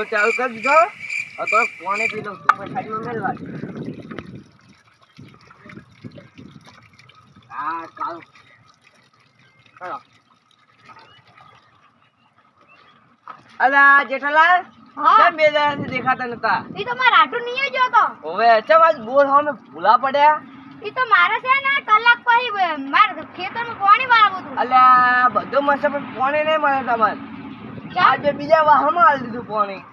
બોલ ચાલુ કરી દીધો. તો કોને પી લઉં તું મેળવા હા કાલ કરો અલા જેઠાલાલ કેમ બે દાડાથી દેખાતા નતા? ઈ તો મારા આટું નહીં જો તો હવે ચમ આજ બોલ અમે ભૂલા પડ્યા? ઈ તો મારે છે ને કલાક પછી માર ખેતરમાં પાણી વાળવું હતું. અલ્યા બધો મસ્ત પણ પાણી નહીં મળે તમારે. ચાલ. આજે બીજા વાહમાં આલી દીધું પાણી.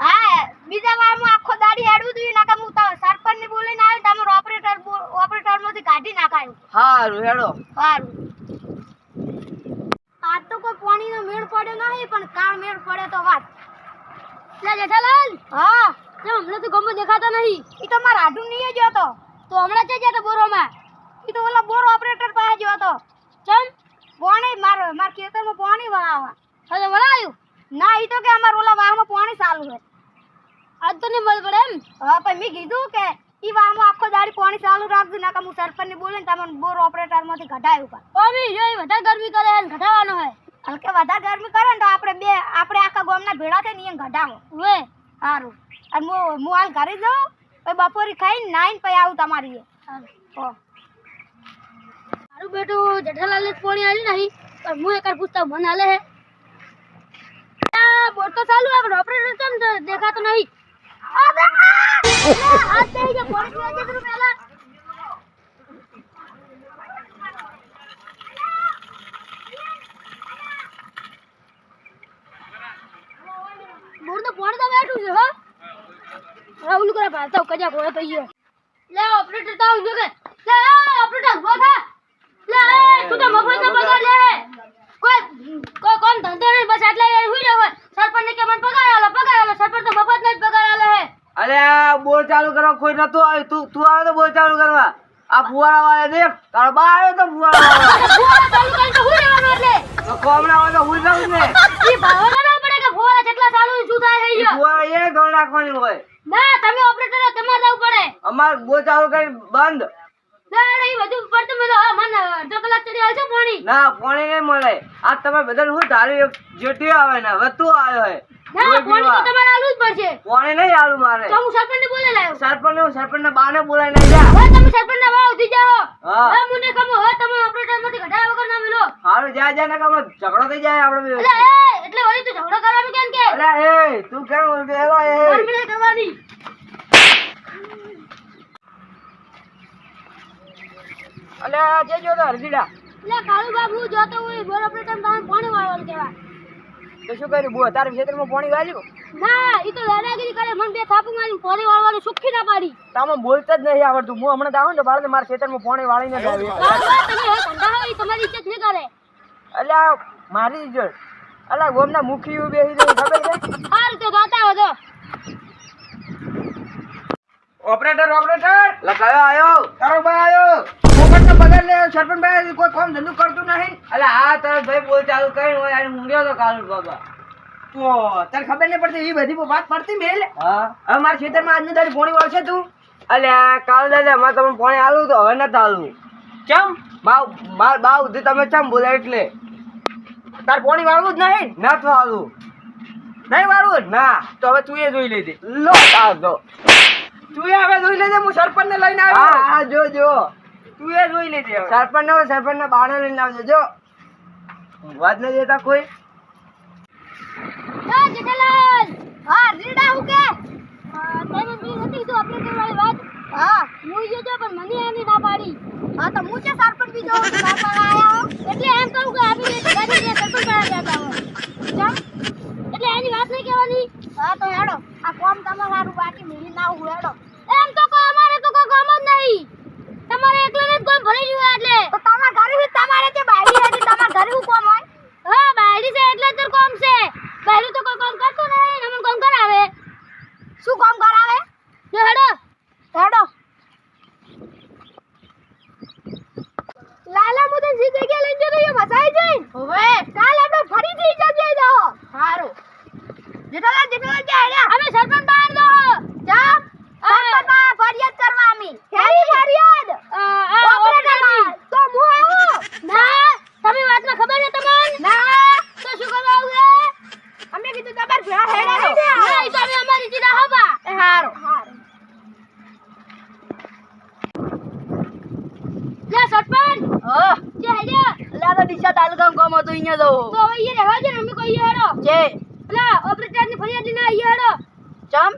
હા બીજા વારમાં આખો દાડી હેડું દીધું કામ હું તો સરપંચ ને બોલીને આવ્યો તમે ઓપરેટર ઓપરેટરમાંથી કાઢી નાખાયું. હારું હેડો. હારું. આ તો કોઈ પાણીનો મેળ પડ્યો નહીં પણ કાળ મેળ પડે તો વાત. લે જેઠાલાલ. હા. તો હમણાં તો ગમે દેખાતા નહીં. એ તો મારા આડું નહીં જ હતો તો હમણાં જઈ જતો બોરોમાં? એ તો ઓલા બોર ઓપરેટર પાસે જ હતો. ચમ? પાણી માર માર ખેતરમાં પાણી વળાવા હવે વળાયું ના ઈ તો કે અમાર ઓલા વાહમાં પાણી ચાલુ છે. આજ તો નહીં મળ પડે એમ? હા પણ મેં કીધું કે ઈ વાહમાં આખો દાડી પાણી ચાલુ રાખજો ના હું સરપંચ ને બોલે તમને બોર ઓપરેટરમાંથી ઘટાયું કા ઓમી જો વધારે ગરમી કરે ને ઘટાવાનો હોય. હલકે વધારે ગરમી કરે ને તો આપણે બે આપણે આખા ગામના ભેળા થઈને એને ઘટાવો વે સારું અને હું હું હાલ ઘરે જાઉં પછી બપોરે ખાઈને નાઈને પછી આવું તમારી એ સારું બેટું જેઠાલાલ ને પોણી આવી નહીં પણ હું એક પૂછતા મને હાલે હે. આ બોટ તો ચાલુ હે પણ ઓપરેટર કેમ દેખાતો નહીં. હાથ દે, પોણી પીવા દે તું પહેલા. બોર તો પોણી તો બેઠું છે હો. રાહુલ કરે ભાલતા કજા ઘોડે પઈ ગયો લે ઓપરેટર તો આવજો કે લે એ, ઓપરેટર ઊભો થા લે એ, તું તો મફત નો પગાર લે કોઈ કોઈ કોમ ધંધો નહીં બસ આટલા યાર હુઈ રહ્યો હોય સરપંચ ને કે મને પગાર આલો પગાર આલો સરપંચ તો મફત નો જ પગાર આલે હે અરે બોલ ચાલુ કરવા કોઈ નતું આવ્યું. તું તું આવે તો બોલ ચાલુ કરવા. આ ફુવારા વાળા દેખ તારો બા આવ્યો તો ફુવારા વાળા. કોમના હોય તો હુઈ જાઉં ને? ના પડે કે ફુવારા જેટલા ચાલુ શું થાય હે ફુવારા એ ગણ રાખવાની હોય. ના તમે ઓપરેટર તમારે જવું પડે. અમાર બોલ ચાલુ કરી બંધ. ના મેલો મને અડધો કલાક ચડી આવશે પાણી. ના પાણી નહીં મળે. આ તમે બધા હું ધારી જેટી આવે ને તું આવ્યો હે. ના બોલ તો તમારે આલું જ પડશે. પાણી નહીં આલું મારે? તો હું સરપંચ ને બોલે લાવ્યો સરપંચ હું સરપંચ ના બાને બોલાઈ નહીં જા. હવે તમે સરપંચ ના વાવ ઉધી જાઓ. હા. મને કમો હવે તમે ઓપરેટરમાંથી ઘટાયા વગર ના મિલો. હારું જા જા ને આપણે ઝઘડો થઈ જાય આપણે બે એટલે તું ઝઘડો કરવાનું કેમ કે? અલ્યા એ તું કેમ એલા એ. પરમિલે કરવાની. અલ્યા જે જો તો હરજીડા. એટલે કાળુ બાબુ જોતો હોય બોર ઓપરેટર પાણી વાળવાનું કહેવાય? તો શું કર્યું? બો તારા ક્ષેત્રમાં પાણી વાળ્યું ના ઈ તો દાદાગીરી કરે મને બે થાપુ મારી પાણી વાળવાનું સુખી ના પાડી. તમે બોલતા જ નહીં આવડતું. હું હમણાં જાઉં ને તો બાળને મારા ખેતરમાં પાણી વાળીને જ આવી બસ, બસ, તમે હવે ધંધા હોય તમારી ઇજ્જત નહીં કરે. અલ્યા મારી ઇજ્જત અલ્યા ગોમના મુખી ઊભી બેસી રહી ખબર છે? આ રીતે ગાતા હો જો ઓપરેટર ઓપરેટર લખાયો આયો? તારો ભાઈ આયો! પોપટનો પગાર લે સરપંચ ભાઈ કોઈ કામ ધંધો કરતું નહીં? અલે આ તારો ભાઈ બોલ ચાલુ કરીને હોય અને ઊંઘ્યો તો કાલ બાબા. તો તને ખબર નહીં પડતી એ બધી વાત પડતી મેલ? હા. હવે મારા ખેતરમાં આજની તારી પોણી વાળશે તું? અલ્યા કાલ દાદા માં તમે પોણી આલું તો હવે નથી આલું. ચમ? બાવ બાવ બાવ તમે ચમ બોલે એટલે? તાર પોણી વાળવું જ નહીં? ના તો આલું નહીં વાળવું ના. તો હવે તું એ જોઈ લેજે. લો આ જો. તું હવે જોઈ લેજે હું સરપંચ ને લઈને આવ્યો. હા હા જો જો. તું એ જોઈ લેજે સરપંચ ને સરપંચ ને બાણો લઈને આવજો જો. વાત નહીં દેતા કોઈ. હા જેઠાલાલ હા રીડા હું કે? તને બી નથી કીધું ઓપરેટર વાળી વાત. હા હું જો જો પણ મને એની ના પાડી. હા તો હું છે સરપંચ બી જો આયા એટલે એમ કહું કે આવી દે ગાડી દે સરપંચ પાસે જતા એટલે એની વાત નહીં કહેવાની? હા તો હેડો. આ કોમ તમારે બાકી મિલી ના હું હેડો. દલાલ જેઠાલાલ બે. હેડ્યા જે હેડ્યા લા તો તાલુકામાં કોમ હતો અહીંયા તો. તો હવે રહેવા દે ને અમે કોઈ હેડો જે. પેલા ઓપરેટરની ફરિયાદ લઈને આઈ હેડો ચમ?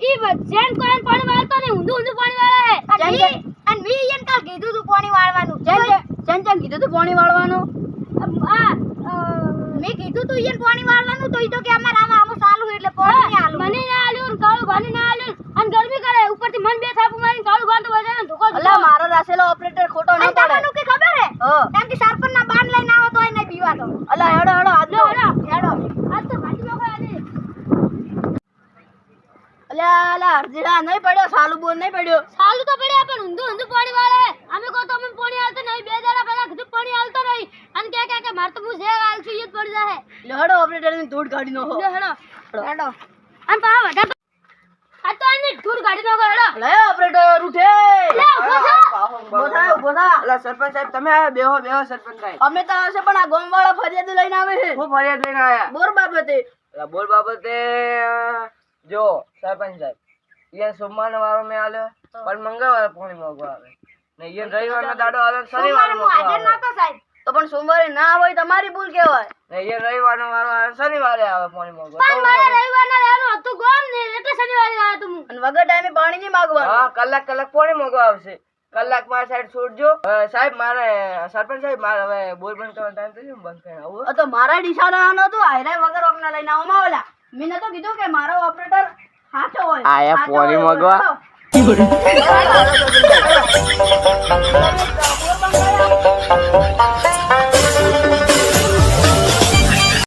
ઈ જેન કોઈ પાણી વાળતો ને ઊંધું ઊંધું પાણી વાળે. હે અને મી યન કાલ કીધું તું પાણી વાળવાનું. જેન જેન જેન કીધું તું પાણી વાળવાનું. આ મેં કીધું તું યન પાણી વાળવાનું તો ઈ તો કે અમાર આમાં આમ ચાલુ એટલે પાણી નહીં આલું. મને ના આલ્યું ને કાળું ભાને ના આલ્યું અને ગરમી કરે ઉપરથી મન બે થાપુ મારીને કાળું ભાન તો બજારે ધોકો અલા મારો રાસેલો ઓપરેટર ખોટો ન પડે તમને કે ખબર હે હા એમ કે સરપંચ ના બાન લઈને આવો તોય નહીં પીવા તો અલા હેડો હેડો આજ લો તો હેડો હેડો આજ તો ભાજી લોકો આજે અલ્યા અલા અરજીડા નહીં પડ્યો સાલું બોલ નહીં પડ્યો સાલું તો પડ્યા પણ ઊંધું ઊંધું પાણી વાળે અમે કહો તો અમે પાણી આવતો નહીં બે દાડા પહેલા કીધું પાણી આવતો નહીં અને કે કે કે માર તો હું જે આલ છું ઈ જ પડી જાહે લે હેડો ઓપરેટર ની ધૂળ કાઢી નો હેડો. હેડો. અને પા વડા આ તો આને ધૂળ કાઢી નો હેડો. લે ઓપરેટર ઉઠે. લે ઊભો થા. ઊભો થા ઊભો સરપંચ સાહેબ તમે આયા બેહો બેહો સરપંચ સાહેબ. અમે તો આવશે પણ આ ગોમ વાળા ફરિયાદ લઈને આવે છે. હું ફરિયાદ લઈને આયા? બોર બાબતે. અલા બોલ બાબતે જો સરપંચ સાહેબ ઈયન સોમવાર વાળો મેં આલ્યો પણ મંગળવારે પોણી મોગો આવે. ને ઈયન રવિવારનો દાડો આવે ને શનિવારે મોગવા આવે. સાહેબ. તો પણ સોમવારે ના હોય તમારી ભૂલ કેવાય ને ઈયન રવિવારનો વારો આવે શનિવારે આવે પાણી મોગવા પણ મારે રવિવારના લેવાનું હતું ગોમ ને એટલે શનિવારે આવ્યો તું અને વગર ટાઈમે પાણી નહીં માગવાનું. હા કલાક કલાક પાણી મોગવા આવશે. કલાક મારા સાઈડ છોડજો. સાહેબ મારે સરપંચ સાહેબ મારે હવે બોર બંધ કરવાનો ટાઈમ થઈ ગયો બંધ કરી આવું તો મારા નિશાના ના નતું આયરે વગર ઓપને લઈને આવો ઓલા મેં તો કીધું કે મારો ઓપરેટર સાચો હોય. આયા પાણી મગવા. কি